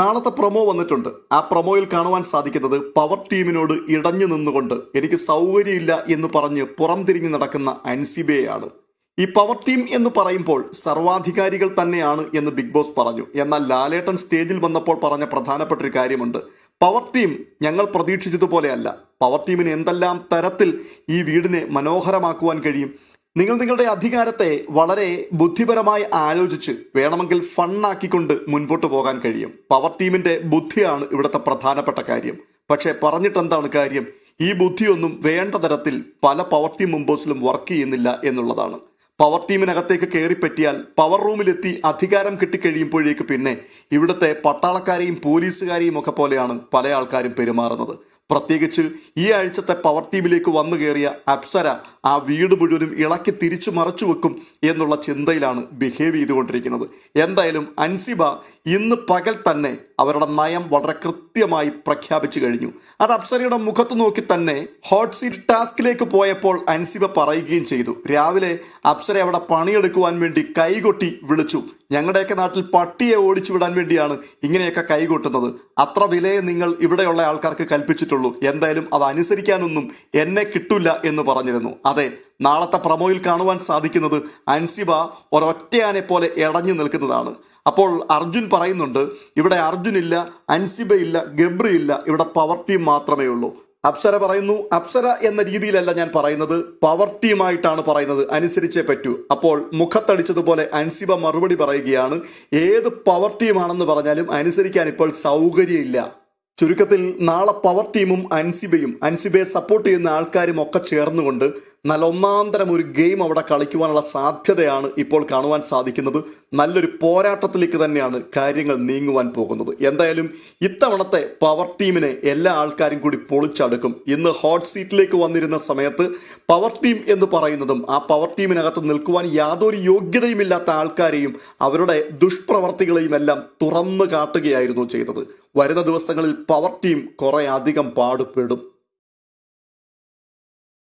നാളത്തെ പ്രൊമോ വന്നിട്ടുണ്ട്. ആ പ്രൊമോയിൽ കാണുവാൻ സാധിക്കുന്നത് പവർ ടീമിനോട് ഇടഞ്ഞു നിന്നുകൊണ്ട് എനിക്ക് സൗകര്യമില്ല എന്ന് പറഞ്ഞ് പുറംതിരിഞ്ഞു നടക്കുന്ന അൻസിബയാണ് ഈ പവർ ടീം എന്ന് പറയുമ്പോൾ സർവാധികാരികൾ തന്നെയാണ് എന്ന് ബിഗ് ബോസ് പറഞ്ഞു. എന്നാൽ ലാലേട്ടൻ സ്റ്റേജിൽ വന്നപ്പോൾ പറഞ്ഞ പ്രധാനപ്പെട്ട ഒരു കാര്യമുണ്ട്. പവർ ടീം ഞങ്ങൾ പ്രതീക്ഷിച്ചതുപോലെയല്ല. പവർ ടീമിന് എന്തെല്ലാം തരത്തിൽ ഈ വീടിനെ മനോഹരമാക്കുവാൻ കഴിയും? നിങ്ങൾ നിങ്ങളുടെ അധികാരത്തെ വളരെ ബുദ്ധിപരമായി ആലോചിച്ച് വേണമെങ്കിൽ ഫണ്ണാക്കിക്കൊണ്ട് മുൻപോട്ട് പോകാൻ കഴിയും. പവർ ടീമിന്റെ ബുദ്ധിയാണ് ഇവിടുത്തെ പ്രധാനപ്പെട്ട കാര്യം. പക്ഷേ പറഞ്ഞിട്ടെന്താണ് കാര്യം? ഈ ബുദ്ധിയൊന്നും വേണ്ട തരത്തിൽ പല പവർ ടീം മെമ്പേഴ്സിലും വർക്ക് ചെയ്യുന്നില്ല എന്നുള്ളതാണ്. പവർ ടീമിനകത്തേക്ക് കയറിപ്പറ്റിയാൽ പവർ റൂമിലെത്തി അധികാരം കിട്ടിക്കഴിയുമ്പോഴേക്ക് പിന്നെ ഇവിടുത്തെ പട്ടാളക്കാരെയും പോലീസുകാരെയും ഒക്കെ പോലെയാണ് പല ആൾക്കാരും പെരുമാറുന്നത്. പ്രത്യേകിച്ച് ഈ ആഴ്ചത്തെ പവർ ടീമിലേക്ക് വന്നു കയറിയ അപ്സര ആ വീട് മുഴുവനും ഇളക്കി തിരിച്ചു മറച്ചു വെക്കും എന്നുള്ള ചിന്തയിലാണ് ബിഹേവ് ചെയ്തുകൊണ്ടിരിക്കുന്നത്. എന്തായാലും അൻസിബ ഇന്ന് പകൽ തന്നെ അവരുടെ നയം വളരെ കൃത്യമായി പ്രഖ്യാപിച്ചു കഴിഞ്ഞു. അത് അപ്സരയുടെ മുഖത്ത് നോക്കി തന്നെ ഹോട്ട് സീറ്റ് ടാസ്കിലേക്ക് പോയപ്പോൾ അൻസിബ പറയുകയും ചെയ്തു. രാവിലെ അപ്സര അവിടെ പണിയെടുക്കുവാൻ വേണ്ടി കൈകൊട്ടി വിളിച്ചു. ഞങ്ങളുടെയൊക്കെ നാട്ടിൽ പട്ടിയെ ഓടിച്ചു വിടാൻ വേണ്ടിയാണ് ഇങ്ങനെയൊക്കെ കൈകൂട്ടുന്നത്. അത്ര വിലയെ നിങ്ങൾ ഇവിടെയുള്ള ആൾക്കാർക്ക് കൽപ്പിച്ചിട്ടുള്ളൂ. എന്തായാലും അത് അനുസരിക്കാനൊന്നും എന്നെ കിട്ടില്ല എന്ന് പറഞ്ഞിരുന്നു. അതെ നാളത്തെ പ്രമോയിൽ കാണുവാൻ സാധിക്കുന്നത് അൻസിബ ഒരൊറ്റയാനെ പോലെ ഇടഞ്ഞു നിൽക്കുന്നതാണ്. അപ്പോൾ അർജുൻ പറയുന്നുണ്ട് ഇവിടെ അർജുൻ ഇല്ല അൻസിബ ഇല്ല ഗബ്രി ഇല്ല ഇവിടെ പവർ മാത്രമേ ഉള്ളൂ അപ്സര പറയുന്നു അപ്സര എന്ന രീതിയിലല്ല ഞാൻ പറയുന്നത് പവർ ടീമായിട്ടാണ് പറയുന്നത് അനുസരിച്ചേ പറ്റൂ. അപ്പോൾ മുഖത്തടിച്ചതുപോലെ അൻസിബ മറുപടി പറയുകയാണ് ഏത് പവർ പറഞ്ഞാലും അനുസരിക്കാൻ ഇപ്പോൾ സൗകര്യമില്ല. ചുരുക്കത്തിൽ നാളെ പവർ ടീമും അൻസിബയും അൻസിബയെ സപ്പോർട്ട് ചെയ്യുന്ന ആൾക്കാരും ഒക്കെ ചേർന്നുകൊണ്ട് നല്ല ഒന്നാന്തരം ഒരു ഗെയിം അവിടെ കളിക്കുവാനുള്ള സാധ്യതയാണ് ഇപ്പോൾ കാണുവാൻ സാധിക്കുന്നത്. നല്ലൊരു പോരാട്ടത്തിലേക്ക് തന്നെയാണ് കാര്യങ്ങൾ നീങ്ങുവാൻ പോകുന്നത്. എന്തായാലും ഇത്തവണത്തെ പവർ ടീമിനെ എല്ലാ ആൾക്കാരും കൂടി പൊളിച്ചടുക്കും. ഇന്ന് ഹോട്ട് സീറ്റിലേക്ക് വന്നിരുന്ന സമയത്ത് പവർ ടീം എന്ന് പറയുന്നതും ആ പവർ ടീമിനകത്ത് നിൽക്കുവാൻ യാതൊരു യോഗ്യതയുമില്ലാത്ത ആൾക്കാരെയും അവരുടെ ദുഷ്പ്രവർത്തികളെയും എല്ലാം തുറന്നു കാട്ടുകയായിരുന്നു ചെയ്തത്. വരുന്ന ദിവസങ്ങളിൽ പവർ ടീം കുറേ അധികം പാടുപെടും.